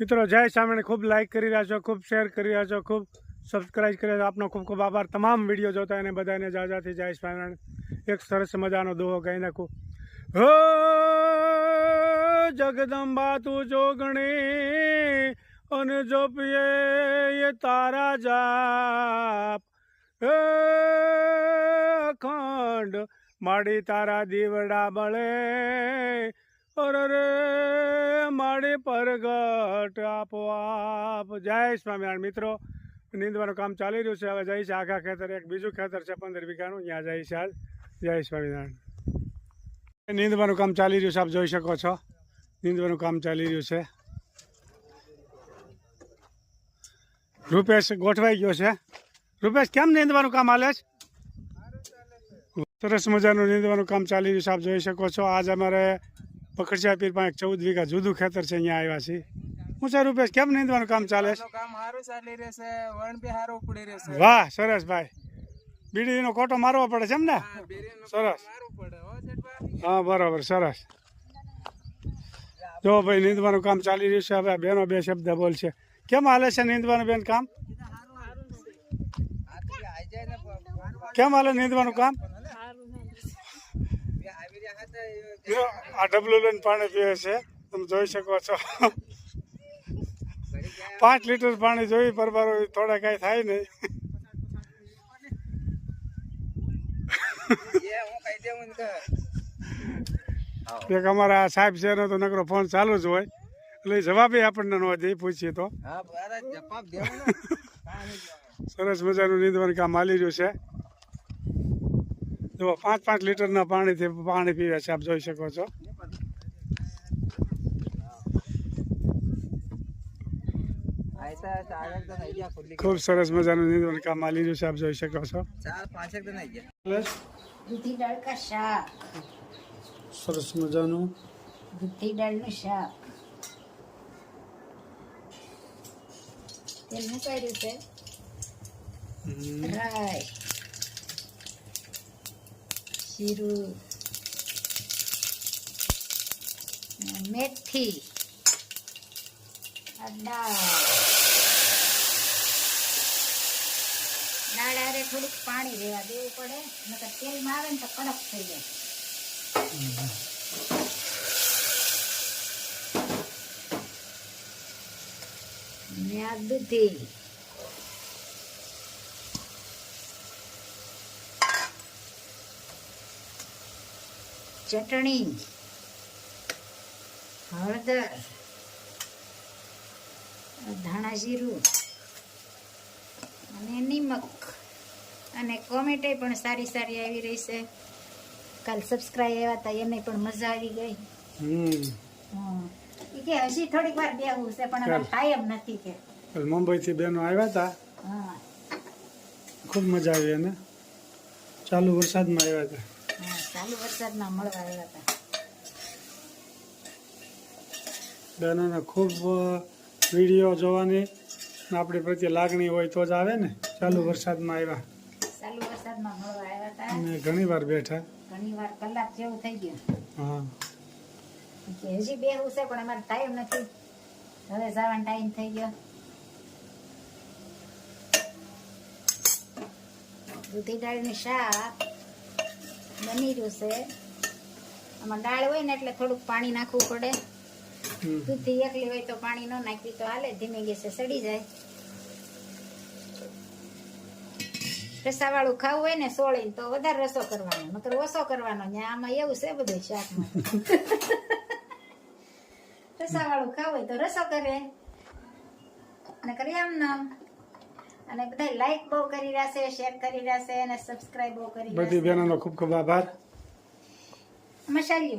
મિત્રો, જય સામે ખૂબ લાઈક કરી રહ્યા છો, ખૂબ શેર કરી રહ્યા છો, ખૂબ સબસ્ક્રાઈબ કરી રહ્યા છો. આપનો ખૂબ ખૂબ આભાર. તમામ વીડિયો જોતા એને બધાને જાજાથી જય સ્વામિનારાયણ. એક સરસ મજાનો દોહો ગાઈ નાખું. હો, જગદંબા, તું જોગણી અને જોપીએ તારા જાપ. અખંડ માડી તારા દીવડા બળે અરે માળી પરગટ આપો આપ જય સ્વામિનારાયણ મિત્રો. નીંદવાનું કામ ચાલી રહ્યું છે. હવે જઈશ આખા ખેતર. એક બીજું ખેતર છે પંદર વીઘાનું. ત્યાં જઈશ આજ જય સ્વામિનારાયણ. નીંદવાનું કામ ચાલી રહ્યું છે. આપ જોઈ શકો છો. નીંદવાનું કામ ચાલી રહ્યું છે. રૂપેશ ગોઠવાઈ ગયો છે. રૂપેશ, કેમ નીંદવાનું કામ હાલે છે? સરસ મજાનું નીંદવાનું કામ ચાલી રહ્યું છે. આપ જોઈ શકો છો. આજ અમારે પખડશા પીર પાસે ચૌદ વીઘા જુદું ખેતર છે અહીંયા આવ્યા છીએ હું છે રૂપેશ કેમ નીંદવાનું કામ ચાલે છે? કામ સારું ચાલી રહેશે વણ બી સારું ઉપડી રહેશે વાહ સરસ ભાઈ. બીડીનો કોટો મારવો પડે છે એમ ને? સરસ. હો બરાબર સરસ. જો ભાઈ નીંદવાનું કામ ચાલી રહ્યું છે. હવે બેનો બે શબ્દ બોલશે. કેમ હાલે છે નીંદવાનું બેન કામ? કેમ હાલે નીંદવાનું કામ બે આવી રહ્યા હતા એ જો આ ડબલું લઈને પાણી પીવે છે તમે જોઈ શકો છો. પાંચ લીટર પાણી જોઈ પરબારો થોડા કાંઈ થાય નહીં. એક અમારા સાહેબ છે એનો તો નકરો ફોન ચાલુ જ હોય. એટલે જવાબ આપણને ન દે પૂછીએ તો. સરસ મજાનું નીંદવાનું કામ હાલી રહ્યું છે. જો પાંચ પાંચ લીટરના પાણીથી પાણી પીવે છે આપ જોઈ શકો છો. ખૂબ સરસ મજાનું નિંદણ કામ હાલી રહ્યું છે આપ જોઈ શકો છો. સરસ મજાનું. દૂધી દાળનું શાક તેલ મુકાયું છે હમ, રાઈ જીરું મેથી દાળ. દાળ આરે થોડુંક પાણી રહેવા દેવું પડે, નકર તેલમાં આવે ને તો કડક થઈ જાય. ને આ ચટણી હળદર ધાણા જીરું અને નિમક. અને કોમેન્ટે પણ સારી સારી આવી રહી છે. કાલ સબસ્ક્રાઈબ આવ્યા હતા એને પણ મજા આવી ગઈ. હમ. કે હજી થોડીક વાર બેહવું છે પણ હવે. ટાઈમ નથી કે. કાલ મુંબઈથી બેનો આવ્યા હતા હા. ખૂબ મજા આવી એને. ચાલુ વરસાદમાં આવ્યા હતા ચાલુ વરસાદમાં મળવા આવ્યા હતા. બહેનોને ખૂબ વીડિયો જોવાની આપણી પ્રત્યે લાગણી હોય તો જ આવે ને. ચાલુ વરસાદમાં આવ્યા. ચાલુ વરસાદમાં મળવા આવ્યા હતા. અને ઘણી વાર બેઠા. ઘણી વાર કલાક જેવું થઈ ગયું. હા. કે હજી બેહવું છે પણ અમારે ટાઈમ નથી. હવે જવાનો ટાઈમ થઈ ગયો. દૂધી દાળનું શાક. બની રહ્યું છે. આમાં દાળ હોય ને એટલે થોડુંક પાણી નાખવું પડે. દૂધી એકલી હોય તો પાણી ન નાખવી તો હાલે ધીમે ગેસે સડી જાય. રસાવાળું ખાવું હોય ને સોળીને તો વધારે રસો કરવાનો નકર ઓછો કરવાનો ને આમાં એવું છે બધું શાકમાં. રસાવાળું ખાવું હોય તો રસો કરે. અને કરી આમ નામ અને બધા લાઈક બહુ કરી રહ્યા છે શેર કરી રહ્યા છે અને સબસ્ક્રાઇબ બહુ કરી બધી બહેનોનો ખૂબ ખૂબ આભાર. છે